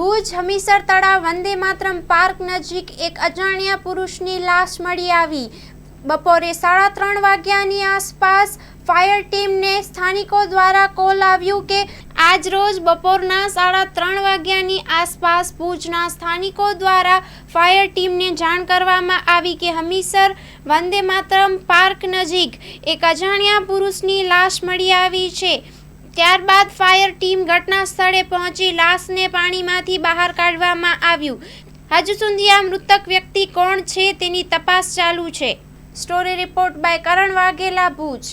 ભુજ હમીસર તળાવ વંદે માતરમ પાર્ક નજીક એક અજાણ્યા પુરુષની લાશ મળી આવી. બપોરે સાડા ત્રણ વાગ્યાની આસપાસ ફાયર ટીમને સ્થાનિકો દ્વારા કોલ આવ્યું કે આજ રોજ બપોરના સાડા ત્રણ વાગ્યાની આસપાસ ભુજના સ્થાનિકો દ્વારા ફાયર ટીમને જાણ કરવામાં આવી કે હમીસર વંદે માતરમ પાર્ક નજીક એક અજાણ્યા પુરુષની લાશ મળી આવી છે. ત્યારબાદ ફાયર ટીમ ઘટના સ્થળે પહોંચી લાશને પાણીમાંથી બહાર કાઢવામાં આવ્યું. હજુ સુધી આ મૃતક વ્યક્તિ કોણ છે તેની તપાસ ચાલુ છે. Story report by Karan Vaghela Bhuj.